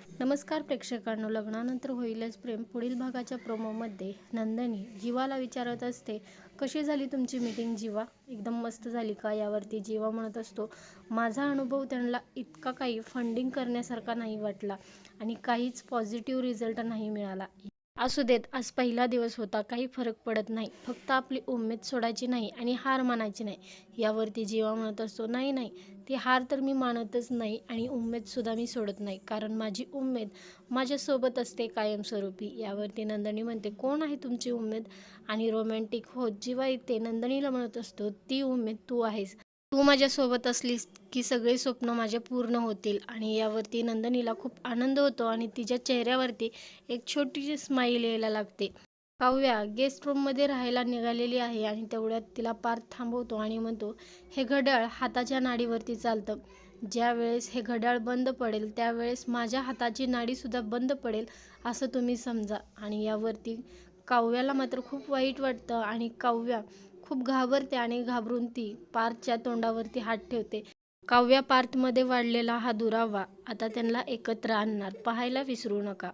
नमस्कार प्रेक्षकांनो लग्नानंतर होईलच प्रेम. पुढील भागाच्या प्रोमोमध्ये नंदनी जीवाला विचारत असते कशी झाली तुमची मीटिंग जीवा? एकदम मस्त झाली का यावरती? जीवा म्हणत असतो माझा अनुभव त्यांना इतका काही फंडिंग करण्यासारखा नाही वाटला आणि काहीच पॉझिटिव्ह रिझल्ट नाही मिळाला. असू देत आज पहिला दिवस होता. काही फरक पडत नाही. फक्त आपली उमेद सोडायची नाही आणि हार मानायची नाही. यावरती जीवा म्हणत असतो नाही नाही ती हार तर मी मानतच नाही आणि उमेदसुद्धा मी सोडत नाही. कारण माझी उमेद माझ्यासोबत असते कायमस्वरूपी. यावरती नंदनी म्हणते कोण आहे तुमची उमेद? आणि रोमॅन्टिक होत जेव्हा येते नंदनीला म्हणत असतो ती उमेद तू आहेस. तू माझ्यासोबत असलीस की सगळे स्वप्न माझे पूर्ण होतील. आणि यावरती नंदनीला खूप आनंद होतो आणि तिच्या चेहऱ्यावरती एक छोटीशी स्माईल यायला लागते. काव्या गेस्ट रूममध्ये राहायला निघालेली आहे आणि तेवढ्यात तिला पार्थ थांबवतो आणि म्हणतो हे घड्याळ हाताच्या नाडीवरती चालतं. ज्या वेळेस हे घड्याळ बंद पडेल त्यावेळेस माझ्या हाताची नाडीसुद्धा बंद पडेल असं तुम्ही समजा. आणि यावरती काव्याला मात्र खूप वाईट वाटतं आणि काव्या खूप घाबरते आणि घाबरून ती पार्थच्या तोंडावरती हात ठेवते. काव्या पार्थमध्ये वाढलेला हा दुरावा आता त्यांना एकत्र आणणार. पाहायला विसरू नका.